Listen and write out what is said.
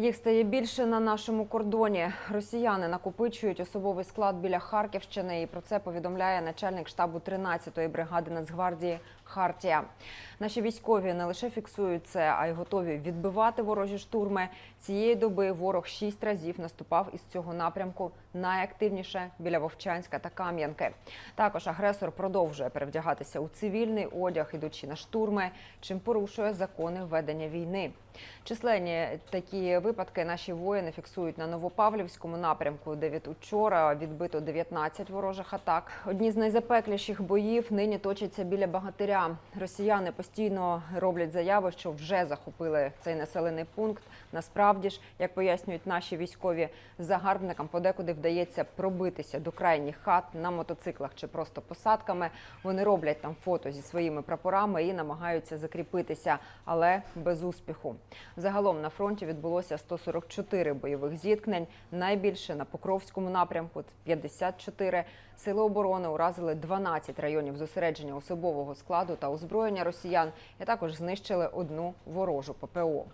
Їх стає більше на нашому кордоні. Росіяни накопичують особовий склад біля Харківщини. І про це повідомляє начальник штабу 13-ї бригади Нацгвардії Хартія. Наші військові не лише фіксують це, а й готові відбивати ворожі штурми. Цієї доби ворог шість разів наступав із цього напрямку найактивніше біля Вовчанська та Кам'янки. Також агресор продовжує перевдягатися у цивільний одяг, ідучи на штурми, чим порушує закони ведення війни. Численні такі випадки наші воїни фіксують на Новопавлівському напрямку, де від учора відбито 19 ворожих атак. Одні з найзапекліших боїв нині точаться біля багатиря. Росіяни постійно роблять заяви, що вже захопили цей населений пункт. Насправді ж, як пояснюють наші військові, загарбникам подекуди вдається пробитися до крайніх хат на мотоциклах чи просто посадками. Вони роблять там фото зі своїми прапорами і намагаються закріпитися, але без успіху. Загалом на фронті відбулося 144 бойових зіткнень. Найбільше на Покровському напрямку 54. Сили оборони уразили 12 районів зосередження особового складу та озброєння росіян, і також знищили одну ворожу ППО.